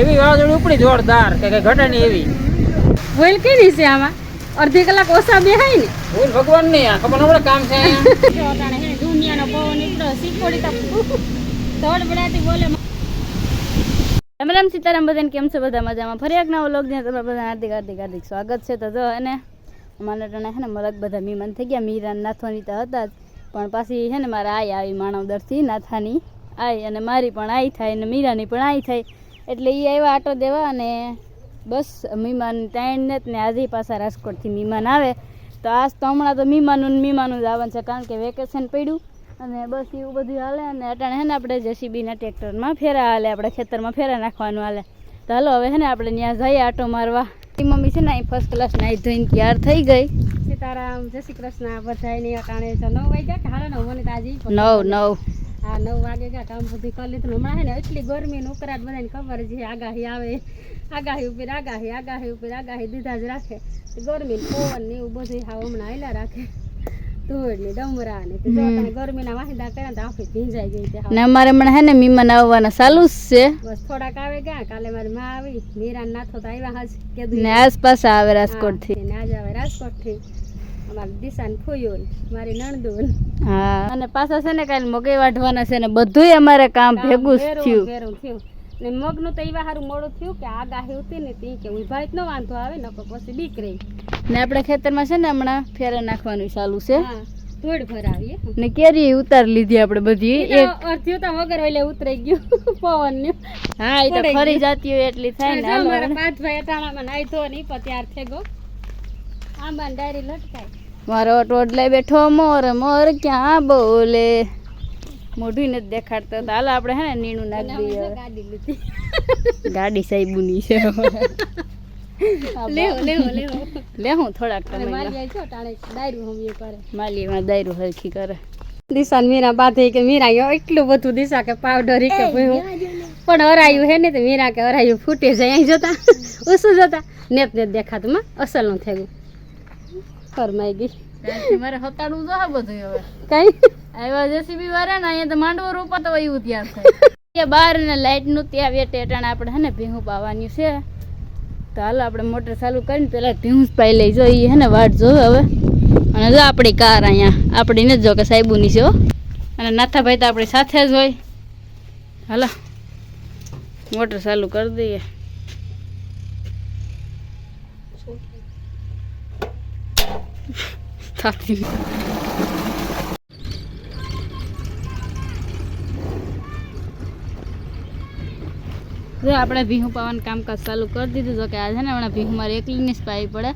એવી વાવાઝોડી ઉપડી જોરદાર કે કઈ ઘટે નહીં એવી. ભૂલ કેવી છે આમાં? અડધી કલાક ઓછા બેહાય ને? ભૂલ ભગવાન નહીં આ ખબર નપડે કામ છે. દુનિયાનો પવન નીકળ્યો શીખોડી તો દોડ બડાતી બોલે. રામ રામ સીતારામ બધાને કેમ છે? બધા મજામાં. ફરી એક નવો લોક જ્યાં તમારા બધા હાર્દિક હાર્દિક હાર્દિક સ્વાગત છે. તો જો એને અમારા ટાણે છે ને મલક બધા મીમાન થઈ ગયા. મીરા ને નાથવાની તો હતા જ. પણ પાછી છે ને મારા આઈ આવી માનવદરથી નાથાની આઈ અને મારી પણ આઈ થાય અને મીરાની પણ આઈ થાય. એટલે એ આવ્યા આટો દેવા અને બસ મહેમાન ત્રણ ને ને આજે પાછા રાજકોટથી મહેમાન આવે. તો આજ તો હમણાં તો મહેમાનું મહેમાનું જ આવવાનું છે કારણ કે વેકેશન પડ્યું અને બસ એવું બધું હાલે અને અટાણે છે ને આપણે જેસીબીના ટ્રેક્ટરમાં ફેરા હાલે આપણે ખેતરમાં ફેરા નાખવાનું હાલે. તો હાલો હવે છે ને આપણે ત્યાં જઈએ આટો મારવા. મારી મમ્મી છે ને અહીં ફર્સ્ટ ક્લાસ નાઈ ધોઈને તૈયાર થઈ ગઈ. સીતારામ જય શ્રી કૃષ્ણ બધાયની અટાણે તો નવ વાગ્યા કે હાલો નવ મને તાજી નવ નવ. હા નવ વાગે ગયા કામ બધું કરી લીધું હમણાં હે ને એટલી ગરમી ને ઉકળાટ બધાને ખબર છે આગાહી આવે આગાહી ઉપર આગાહી આગાહી ઉપર આગાહી દીધા જ રાખે. ગરમી ને પવન ને એવું બધું હા હમણાં આયલા રાખે. ધૂળ ડમરા ને તે ગરમીના વાહિદા કર્યા તો આખી ભીંજાઈ ગઈ હાવ. ને અમારે હમણાં છે ને મહેમાન આવવાના ચાલુ જ છે. બસ થોડાક આવે ગયા કાલે મારી માં આવી મીરા નાથો તો આવ્યા હાજ કીધું ને આસપાસ આવે રાજકોટથી ને આજે આવે રાજકોટથી અમારી દિશાને ફૂયું મારી નણદુન હા અને પાછા છે ને કાલે મગઈ વાઢવાના છે ને બધુંય અમારે કામ ભેગું થયું. ભેરું થયું. ને મગનું તો એવા સારું મોડું થયું કે આગાહી ઉતી ને તી કે ઊભા જ ન વાંધો આવે ને પછી બીક રહી ને આપણે ખેતરમાં છે ને હમણાં ફેરા નાખવાનું ચાલુ છે. ધૂળ ભરાવીએ. ને કેરી ઉતારી લીધી આપણે બધી. એક અડધ્યું તો વગર એટલે ઉતરાઈ ગયું. પવન ને હા એ તો ફરી જાતી હોય એટલી થાય ને મારા પાંચ ભાઈ અટાણામાં નાઈ ધો નહીં પણ ત્યાર થઈ ગયો. આંબા ડાયરી લટકાય. મારો ટોડલે બેઠો મોર મોર ક્યાં બોલે? મોઢું નથી દેખાડતો. તો હાલો આપણે હે ને નીણું નાખી દઈએ. ગાડી લીધી. ગાડી સાહેબુની છે. લેવો લેવો લેવો. લે હું થોડાક તમે મારી છો ટાણે ડાયરું હમીએ કરે. માલીમાં દાયરું હરખી કરે. દિશા ને મીરા બાદ કે મીરા યો એટલું બધું દિશા કે પાવડર કે ભયું. પણ હરાયું હે ને તો મીરા કે હરાયું ફૂટે જાય અહીં જતા ઓછું જતા. નેત નેત દેખાતું માં અસલનું થઈ ગયું ફરમાઈ ગઈ. મારે હતાડવું જો આ બધું હવે. કઈ? આવ્યા જેસીબી વાળા ને અહીંયા તો માંડવો રોપા તો એવું ત્યાં થાય બાર ને લાઈટનું ત્યાં વેટે અટાણે આપણે હે ને ભીંગું પાવાનું છે. તો હાલો આપણે મોટર ચાલુ કરીને પેલા જ પાઈ લઈ જો ઈ હે ને વાટ જોવે હવે. અને જો આપણી કાર અહીંયા. આપણી ને જો કે સાહેબુની છે અને નાથાભાઈ તો આપણી સાથે જ હોય. હાલો. મોટર ચાલુ કરી દઈએ. થાકી જો આપણે ભીહું પાવાનું કામકાજ ચાલુ કરી દીધું. તો કે આજે ને હમણાં ભીહું મારે એકલીને જ પાવી પડે.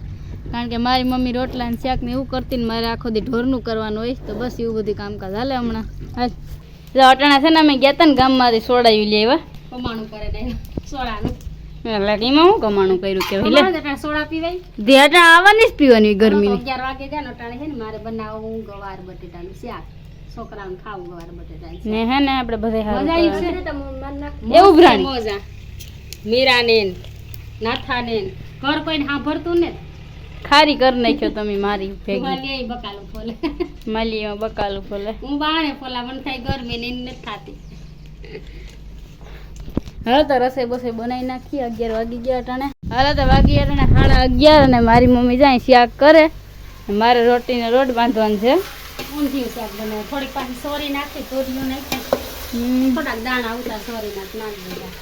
કારણ કે મારી મમ્મી રોટલા ને શાક ને એવું કરતી ને મારે આખો દી ઢોરનું કરવાનું હોય તો બસ એવું બધું કામકાજ હાલે હમણાં. હાલ. જો અટાણા છે ને અમે ગયા હતા ને ગામમાંથી સોડાવી લેવા કમાણું કરે ને સોડાનું. કે હું કમાણું કર્યું કે એટલે સોડા પીવાય. દે આવવાની જ પીવાની ગરમી ગરમીની. અગિયાર વાગે જાય ને ટાણે છે ને મારે બનાવવું ગવાર બટેટાનું શાક. છોકરાઓને ખાવું ગવાર બટેટાનું ને હે ને આપણે બધા મજા આવી છે તો મન એવું પ્રાણી? મોજા. મીરાને નાથાને ઘર કોઈને સાંભળતું ને? ખારી કર નાખ્યો તમે મારી ભેગી. બકાલું ફોલે. માલીમાં બકાલું ફોલે. હું બાણે ફોલા મને થાય ગરમી ને નથી થાતી. હવે તો રસોઈ બસોઈ બનાવી નાખી અગિયાર વાગી ગયા ટાણે હાલો તો વાગી અટાણે સાડા અગિયાર અને મારી મમ્મી જાય શાક કરે. મારે રોટીને રોટ બાંધવાનું છે. ઊંધિયું શાક બનાવે. થોડીક પાછી સોરી નાખી તોરીઓ નાખી. થોડાક દાણા ઉતાર સોરી નાખ નાખી દીધા.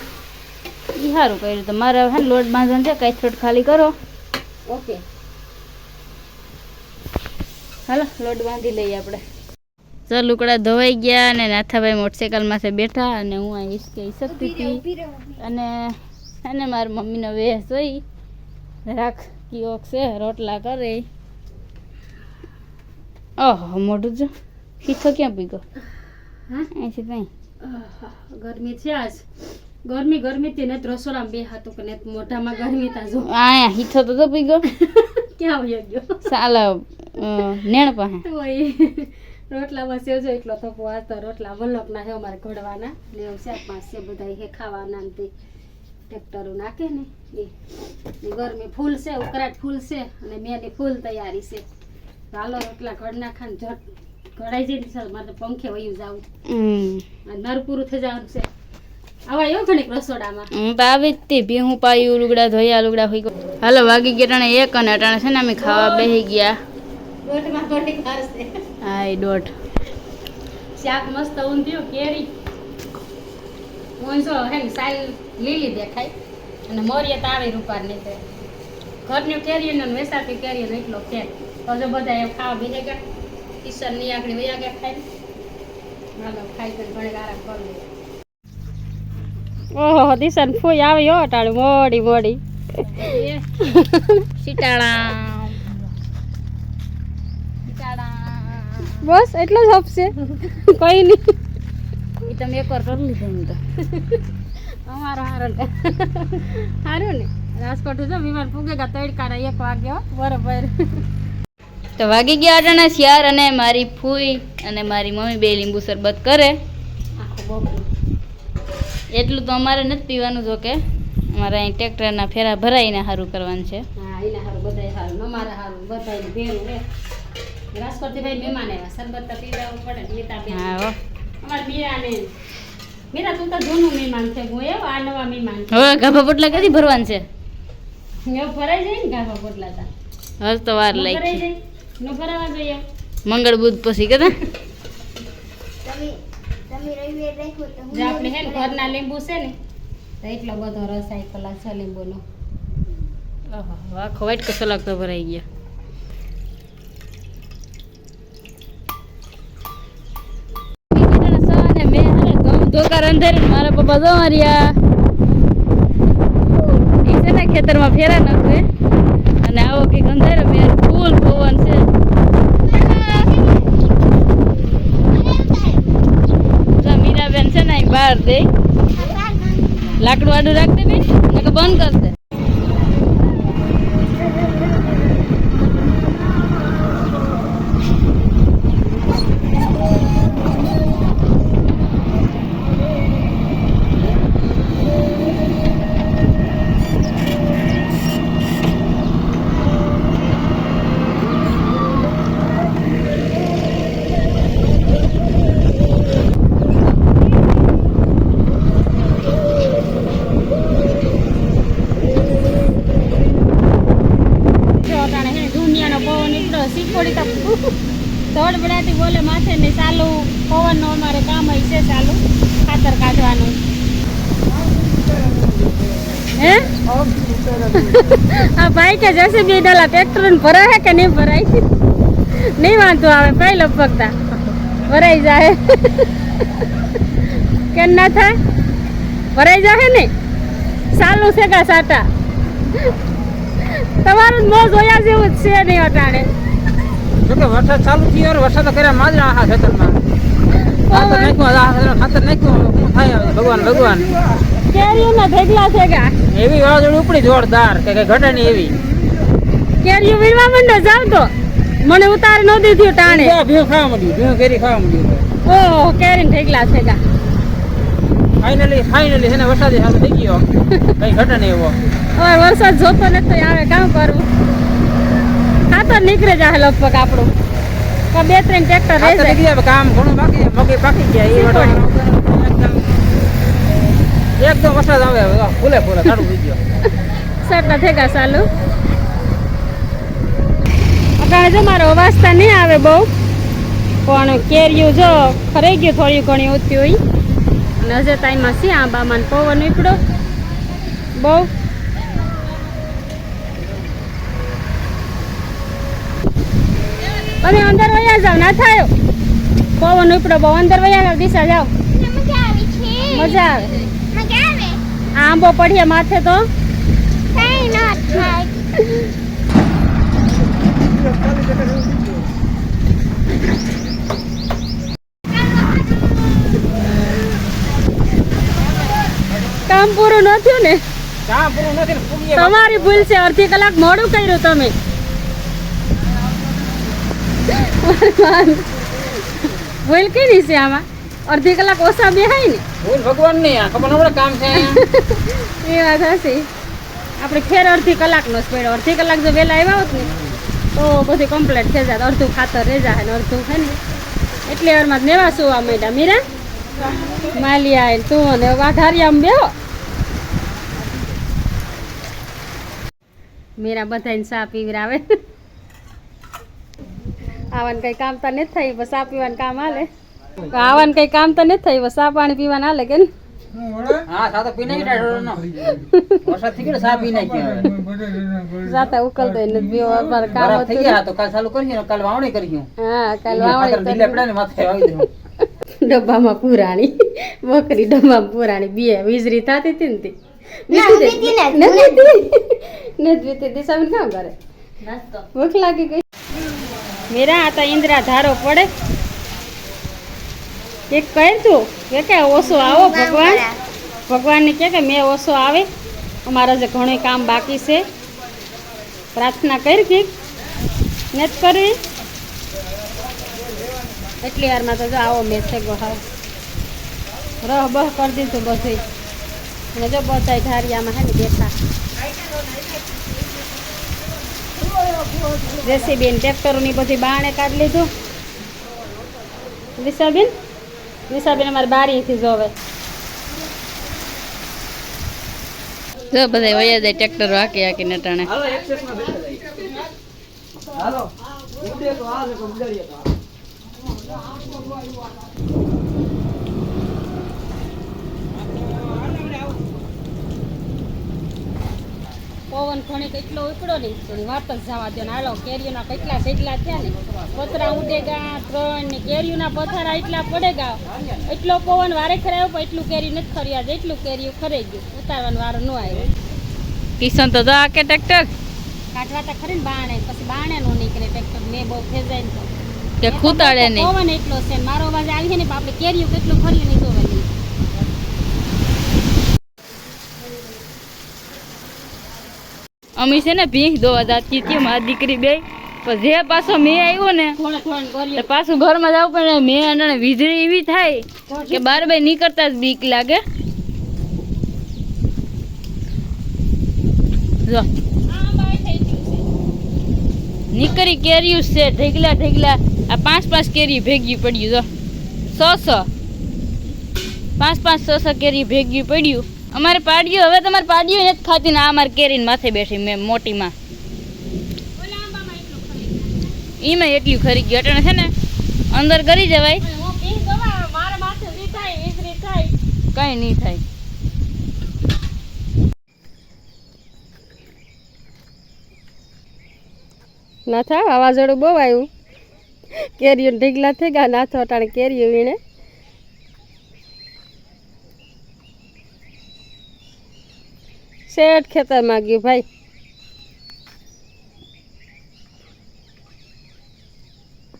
એ સારું કર્યું. તો મારે હે લોટ બાંધવાનું છે કાંઈ થોડ ખાલી કરો. ઓકે. હાલો લોટ બાંધી લઈએ આપણે. ચાલ લુકડા ધોવાઈ ગયા અને નાથાભાઈ મોટરસાઇકલ માથે બેઠા અને હું અહીં હિસકે હિસકતી હતી. અને અને મારી મમ્મીનો વેહ જોઈ રાખ કીઓક છે રોટલા કરે. ઓહો મોઢું જો. હીથો ક્યાં પીગો હા? અહીંથી ત્યાં ગરમી છે આજ. ગરમી ગરમી તેને ને રસોડામાં બે હાથો કે ને મોઢામાં ગરમી તા જો. અહીંયા હીથો તો તો પીગો ક્યાં હોય ગયો? સાલા નેણ પાસે રોટલામાં સેવ જો એટલો થપો આ તો રોટલા વલોકના છે અમારે ઘડવાના ને એવું ચાર પાંચ છે બધા હે ખાવાના ને તે ટ્રેક્ટરો નાખે ને એ. ગરમી ફૂલ છે ઉકળાટ ફૂલ છે અને મેની ફૂલ તૈયારી છે. હાલો રોટલા ઘડ નાખાને ઝટ ઘડાઈ જઈને સર મારે તો પંખે વયું જાવું. નર પૂરું થઈ જવાનું છે. આવા એવો ઘડીક રસોડામાં? હું તો આવી જ તી ભીહું પાયું લુગડા ધોયા લુગડા હોય હાલો વાગી ગયા એક અને અટાણે છે ને અમે ખાવા બેસી ગયા. હારશે હા ડોટ દોઢ. શાક મસ્ત ઊંધ્યું કેરી. ઊંઝો હે ને સાલ લીલી દેખાય. અને મોરીએ તો આવે રૂપાર નહીં તે ઘરનું કેરીનો ને વેસાતી કેરીનો એટલો ફેર. હજુ બધા એમ ખાવા બીજે ગયા કિશનની આખડી વયા ગયા ખાઈ હાલો ખાઈ કરી ઘણી આરામ કરી ઓહો દિશન ફૂઈ આવી હો અટાણે મોડી મોડી. સીતારામ બસ એટલો જ હપશે. કોઈ નહીં. એ તમે એકવાર કરી લીધું હું તો. અમારો હારો સારું ને. રાજકોટ જો વિમાન પૂગે ગયા તડકાના એક વાગ્યો બરોબર. તો વાગી ગયા અટાણે શિયાર અને મારી ફૂઈ અને મારી મમ્મી બે લીંબુ શરબત કરે. એટલું તો અમારે નથી પીવાનું જો કે. અમારે અહીં ટ્રેક્ટરના ફેરા ભરાઈને સારું કરવાનું છે. હા એના સારું બધાય સારું અમારે સારું બધાય ભેરું રાજકોટથી ભાઈ મહેમાન આવ્યા. સરબત તો પીવડાવવું પડે મીતા બેન હા. અમારા મીરાને મીરા તું તો જૂનું મહેમાન છે. હું એવો આ નવા મહેમાન હવે ગાભા પોટલા કદી ભરવાનું છે? એવું ભરાઈ જાય ને ગાભા પોટલા તા. હજ તો વાર ન ભરાઈ જાય. ન ભરાવા જોઈએ. મંગળ બુધ પછી કદા જે આપણે હે ને ઘરના લીંબુ છે ને તો એટલો બધો રસ રસાયકલ છે લીંબુનો. આખો વાઈટ કસો તો ભરાઈ ગયા. અંધારી મારા પપ્પા જો માર્યા એ છે ને ખેતરમાં ફેરા નાખે. અને આવો કે અંધારો મેં ફૂલ પવન છે. મીરાબેન છે ને બહાર દે. લાકડું આડું રાખ દે બેન બંધ કર શીખોડી તો ધડ બડાટી બોલે માથે ને ચાલુ. પવનનો અમારે કામ હોય છે ચાલુ. ખાતર કાઢવાનું. હે? આ ભાઈ કે જશે બે ડાલા ટ્રેક્ટર ભરાય કે નહીં ભરાય? નહીં વાંધો આવે કઈ લપકતા ભરાઈ જાય. કેમ ના થાય? ભરાઈ જાય ને? સાલું છે કા સાટા. તમારું મોં જોયા જેવું જ છે નહીં અટાણે. જોકે વરસાદ ચાલુ થયો ને વરસાદ કર્યા માજરા આખા ખેતરમાં. ખાતર નાખ્યું ખાતર નાખ્યું શું થાય ભગવાન ભગવાન. કેરીઓના ભેગલા છે કે? એવી વાવાઝોડી ઉપડી જોરદાર કે કઈ ઘટે નહીં એવી. કેરીઓ વીરવા માંડો જાવ તો. મને ઉતાર ન દીધું ટાણે. ભીણ ખાવા મળ્યું ભીણ કેરી ખાવા મળ્યું ઓહો કેરી ભેગલા છે કે? ફાઇનલી ફાઇનલી એને વરસાદ થઈ ગયો. કઈ ઘટે નહીં એવો. હવે વરસાદ જોતો નથી આવે કામ કરવું. ખાતર નીકળે જાય લગભગ આપણું. બે ત્રણ ટ્રેક્ટર રહી જાય કામ ઘણું બાકી મગી પાકી ગયા એકદમ વરસાદ આવે હવે ફૂલે ફૂલે સારું થઈ ગયો. થઈ ગયા ચાલુ. જો મારો અવાજ તો નહીં આવે બહુ પણ કેરિયું જો ખરાઈ ગયું થોડી ઘણી ઓછી હોય અને હજે ટાઈમમાં શી આંબામાં પવન ઉપડ્યો. બહુ. તમે અંદર વયા જાવ ના થાય? પવન ઉપડો બહુ અંદર વયા જાવ દિશા જાવ મજા આવે. આંબો પડીએ માથે તો. કામ પૂરું ન થયું ને? નથી ને તમારી ભૂલ છે અડધી કલાક મોડું કર્યું તમે. ભૂલ કેની છે આમાં? અડધી કલાક ઓછા બેહાય ને? ભૂલ ભગવાન નહીં આ. ખબર ન પડે કામ છે એ વાત હશે. આપણે ખેર અડધી કલાકનો જ પડ્યો. અડધી કલાક જો વહેલા આવ્યા હોત ને તો બધું કમ્પ્લીટ થઈ જાય અડધું ખાતર રહી જાય ને અડધું હે ને? એટલી વારમાં નેવા સુવા માંડ્યા મીરા? માલી આય તું અને આમ બેહો. મેરા બધાને ચા પીવરાવે આવવાનું કઈ કામ તો નથી થઈ બસ આ પીવાનું કામ હાલે. આવવાનું કઈ કામ તો નથી થઈ બસ આ પાણી પીવાનું હાલે કે નથી ડબ્બામાં પુરાણી બકરી ડબ્બામાં પુરાણી બે વીજળી થતી હતી ને નથી દિશા દિશાબેન કામ કરે? ભૂખ લાગી ગઈ. મીરા આ તો ઇન્દ્રા ધારો પડે. એક કર તું કે કે ઓછો આવો ભગવાન. ભગવાનને કે કે મેં ઓછો આવે. અમારા જે ઘણું કામ બાકી છે. પ્રાર્થના કરી કે જ કરવી એટલી વારમાં તો જો આવો મેં છે ગો હાવ. રહ બહ કરી દીધું બધું અને જો બધા ધારિયામાં હે ને બેઠા. જેસીબીન ટ્રેક્ટરોની બધી બાણે કાઢી લીધું. વિશાબેન વિશાબેન અમારી બારીથી જોવે. જો બધા વયા જાય ટ્રેક્ટર હાકી હાકીને ટાણે. હાલો એક્સેસમાં બેઠા જઈએ હાલો. ઉડે તો હાલ તો ઉડાડીએ તો પવન ઘણી કેટલો ઉપડો ને થોડી વાત જ જવા દો ને હાલો કેરીઓના કેટલા સેટલા થયા ને? પતરા ઉડેગા ત્રણ ને કેરીઓના પથારા એટલા પડેગા. એટલો પવન વારે ખરે આવ્યો પણ એટલું કેરી નથી ખર્યા જેટલું કેરીઓ ખરાઈ ગયું. ઉતારવાનો વારો ન આવ્યો. કિશન તો આ કે ટ્રેક્ટર? કાઢવા તો ખરી ને બાણે પછી બાણે નો નીકળે ટ્રેક્ટર. મેં બહુ ફેજાય ને તો. કે ખૂતાડે નહીં. પવન એટલો છે મારો અવાજ આવી છે ને પણ આપણે કેરીઓ કેટલું ખર્યું નહીં જોવાની અમે છે ને ભીંખ દોવા જાતી હતી મારી દીકરી બે. પણ જે પાછો મેં આવ્યો ને પાછું ઘરમાં જવું પણ મેં અને વીજળી એવી થાય કે બાર બાર નીકળતા જ બીક લાગે. જો. નીકળી કેરીયું છે ઢેગલા ઢેગલા. આ પાંચ પાંચ કેરી ભેગી પડ્યું જો. છ છ પાંચ પાંચ છ છ કેરી ભેગી પડ્યું અમારે પાડ્યું હવે તમારે પાડ્યું નથી ખાતી ને આ અમારે કેરીને માથે બેઠી મેં મોટીમાં. એમાં એટલું ખરી ગયું અટણ છે ને અંદર કરી જવાય. હું પી દવા મારા માથે વી થાય વીસરી કઈ નહીં થાય. ના થા વાવાઝોડું બહુ આવ્યું. કેરીઓ ઢીગલા થઈ ગયા ના થો અટાણે કેરીઓ વીણે. શેઠ ખેતરમાં ગયું, ભાઈ.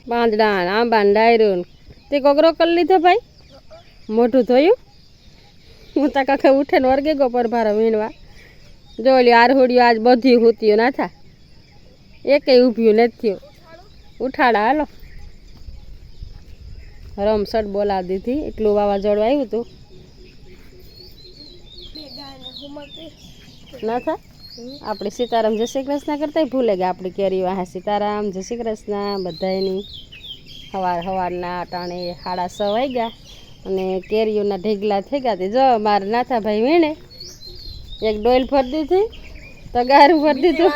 પાંદડા આંબા ડાયરું. તે કોગરો કરી લીધો, ભાઈ? મોઢું ધોયું? હું તા કાકા ઉઠે ને વર્ગે ગો પર ભારો વીણવા. જો ઓલી આજ બધી હુતીયું ના થા. એકેય ઊભ્યું નથી થયું. ઉઠાડા, હાલો. રમસટ બોલા દીધી, એટલું વાવાઝોડું આવ્યું હતું. ના થાય? આપણે સીતારામ જય શ્રી કૃષ્ણ કરતા ભૂલે ગયા. આપણી કેરી વાહ સીતારામ જય શ્રી કૃષ્ણ બધાયની સવાર સવારના ટાણે સાડા છ ગયા અને કેરીઓના ઢેગલા થઈ ગયા. તે જો મારે નાથા ભાઈ વીણે એક ડોલ ભરી દીધી તગારું ભરી દીધું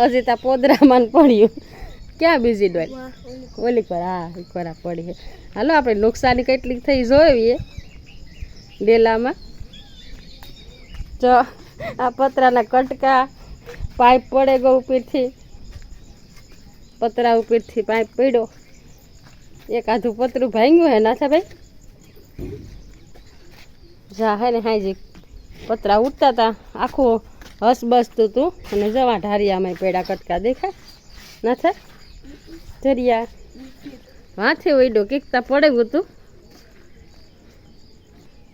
હજી તા પોદરામાં પડ્યું. ક્યાં બીજી ડોલ ઓલી પર. હા એક વાર પડી છે. હાલો આપણે નુકસાની કેટલીક થઈ જોઈએ ડેલામાં જો આ પતરાના કટકા, પાઇપ પડે ગયો ઉપરથી. પતરા ઉપરથી પાઇપ પડ્યો. એક આધું પતરું ભાંગ્યું હે, નાથા ભાઈ? જા, હે ને, હાજી. પતરા ઉઠતા હતા આખું હસ બસતું હતું અને જવા ઢારિયામાં પેડા કટકા દેખાય. નાથા? ધરિયા વાંથે ઉડ્યો કીકતા પડેવું હતું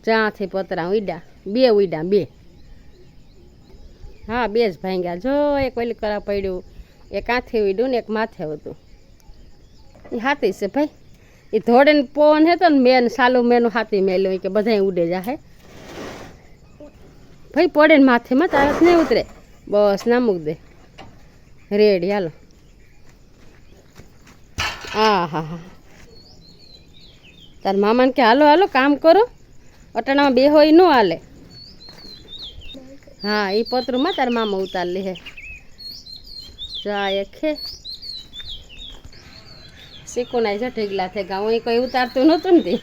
જ્યાંથી પતરા ઉડ્યા. બે ઉડ્યા, બે. હા, બે જ ભાંગ્યા. જો એક ઓલી કરા પડ્યું, એક આથે વીડ્યું ને એક માથે હતું એ હાથી છે ભાઈ. એ ને પવન હતો ને મેન, સાલું મેનું હાથી મેલ્યું કે બધા ઉડે જાહે. ભાઈ, પડે ને માથેમાં તારસ નહીં ઉતરે. બસ ના મૂક દે. રેડી, હાલો. આ, હા હા. તાર મામાને કે, હાલો હાલો, કામ કરો. અટાણામાં બે હોય ન હાલે. હા એ પતરુંમાં તાર મામા ઉતાર લે હે. જા એક હે. શીખો નાય છે ઢીગલા થઈ ગયા હું કઈ ઉતારતું નહોતું ને